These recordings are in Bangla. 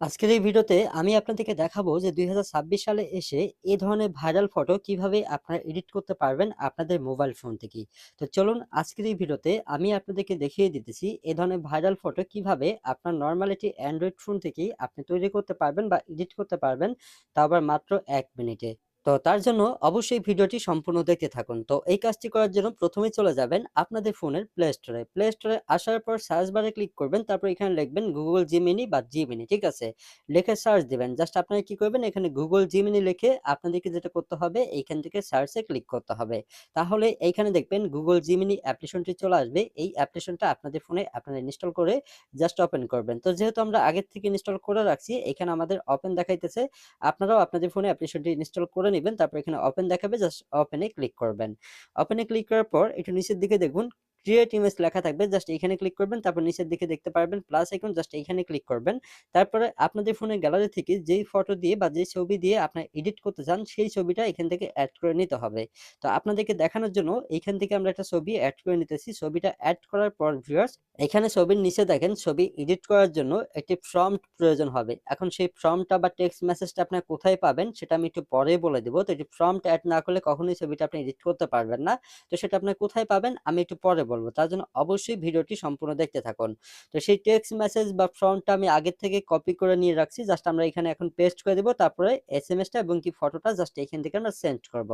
আজকের এই ভিডিওতে আমি আপনাদেরকে দেখাবো যে দুই হাজার ছাব্বিশ সালে এসে এ ধরনের ভাইরাল ফটো কীভাবে আপনারা এডিট করতে পারবেন আপনাদের মোবাইল ফোন থেকে তো চলুন আজকের এই ভিডিওতে আমি আপনাদেরকে দেখিয়ে দিতেছি এ ধরনের ভাইরাল ফটো কীভাবে আপনার নর্মালিটি অ্যান্ড্রয়েড ফোন থেকেই আপনি তৈরি করতে পারবেন বা এডিট করতে পারবেন, তা আবার মাত্র এক মিনিটে। তো তার জন্য অবশ্যই ভিডিওটি সম্পূর্ণ দেখতে থাকুন। তো এই কাজটি করার জন্য প্রথমে চলে যাবেন আপনাদের ফোনের প্লে স্টোরে। প্লে স্টোরে আসার পর সার্চ বারে ক্লিক করবেন। তারপর এখানে লিখবেন গুগল জিমিনি বা Gemini, ঠিক আছে? লিখে সার্চ দিবেন। জাস্ট আপনারা কি করবেন, এখানে গুগল জিমিনি লিখে আপনাদেরকে যেটা করতে হবে, এইখান থেকে সার্চে ক্লিক করতে হবে। তাহলে এইখানে দেখবেন গুগল জিমিনি অ্যাপ্লিকেশনটি চলে আসবে। এই অ্যাপ্লিকেশনটা আপনাদের ফোনে আপনারা ইনস্টল করে জাস্ট ওপেন করবেন। তো যেহেতু আমরা আগের থেকে ইনস্টল করে রাখছি, এখানে আমাদের ওপেন দেখাইতেছে। আপনারাও আপনাদের ফোনে অ্যাপ্লিকেশনটি ইনস্টল করে নিবেন। তারপর এখানে ওপেন দেখাবে জাস্ট ওপেনে ক্লিক করবেন। ওপেনে ক্লিক করার পর একটু নিচের দিকে দেখুন ক্রিয়েট ইমেজ লেখা থাকবে জাস্ট এখানে ক্লিক করবেন। তারপর নিচের দিকে দেখতে পারবেন প্লাস আইকন জাস্ট এখানে ক্লিক করবেন। তারপরে আপনাদের ফোনের গ্যালারি থেকে যেই ফটো দিয়ে বা যেই ছবি দিয়ে আপনারা এডিট করতে চান, সেই ছবিটা এখান থেকে অ্যাড করে নিতে হবে। তো আপনাদেরকে দেখানোর জন্য এখান থেকে আমরা একটা ছবি অ্যাড করে নিতেছি। ছবিটা অ্যাড করার পর ভিউয়ার্স এখানে ছবির নিচে দেখেন, ছবি এডিট করার জন্য একটি প্রম্পট প্রয়োজন হবে। এখন সেই প্রম্পটটা বা টেক্সট মেসেজটা আপনারা কোথায় পাবেন, সেটা আমি একটু পরে বলে দিব। তো এটি প্রম্পট অ্যাড না করলে কখনোই ছবিটা আপনি এডিট করতে পারবেন না। তো সেটা আপনারা কোথায় পাবেন, আমি একটু পরে বলব। তার জন্য অবশ্যই ভিডিওটি সম্পূর্ণ দেখতে থাকুন। তো সেই টেক্সট মেসেজ বা প্রম্পটটা আমি আগের থেকে কপি করে নিয়ে রাখছি। জাস্ট আমরা এখানে এখন পেস্ট করে দেবো তারপরে এসএমএসটা এবং কি ফটোটা জাস্ট এখান থেকে আমরা সেন্ড করব।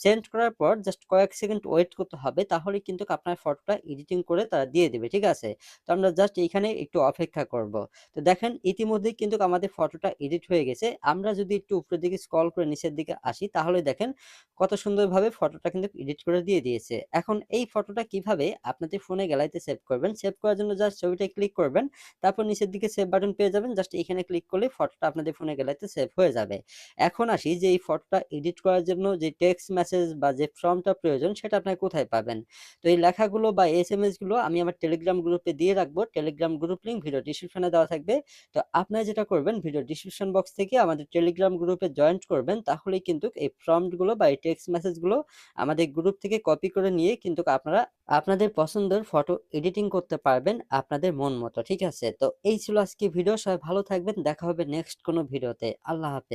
সেন্ড করার পর জাস্ট কয়েক সেকেন্ড ওয়েট করতে হবে তাহলে কিন্তু আপনার ফটোটা এডিটিং করে তারা দিয়ে দেবে ঠিক আছে? তো আমরা জাস্ট এইখানে একটু অপেক্ষা করব। তো দেখেন ইতিমধ্যেই কিন্তু আমাদের ফটোটা এডিট হয়ে গেছে। আমরা যদি একটু উপরের দিকে স্কল করে নিচের দিকে আসি, তাহলে দেখেন কত সুন্দরভাবে ফটোটা কিন্তু এডিট করে দিয়ে দিয়েছে। এখন এই ফটোটা কীভাবে আপনাদের ফোনে গ্যালারিতে সেভ করবেন? সেভ করার জন্য জাস্ট ছবিটা ক্লিক করবেন। তারপর নিচের দিকে সেভ বাটন পেয়ে যাবেন। জাস্ট এখানে ক্লিক করলেই ফটোটা আপনাদের ফোনে গ্যালারিতে সেভ হয়ে যাবে। এখন আসি যে এই ফটোটা এডিট করার জন্য যে টেক্সট মেসেজ বা যে ফর্মটা প্রয়োজন সেটা আপনারা কোথায় পাবেন? তো এই লেখাগুলো বা এস এম এসগুলো আমি আমার টেলিগ্রাম গ্রুপে দিয়ে রাখব। টেলিগ্রাম গ্রুপ লিঙ্ক ভিডিও ডেসক্রিপশনে দেওয়া থাকবে। তো আপনারা যেটা করবেন ভিডিও ডেসক্রিপশন বক্স থেকে আমাদের টেলিগ্রাম গ্রুপে জয়েন্ট করবেন। তাহলেই কিন্তু এই ফর্মগুলো বা এই টেক্সট মেসেজগুলো আমাদের গ্রুপ থেকে কপি করে নিয়ে কিন্তু আপনারা আপনাদের পছন্দের ফটো এডিটিং করতে পারবেন আপনাদের মন মতো। ঠিক আছে? তো এই ছিল আজকে ভিডিও। সবাই ভালো থাকবেন। দেখা হবে নেক্সট কোনো ভিডিওতে। আল্লাহ হাফেজ।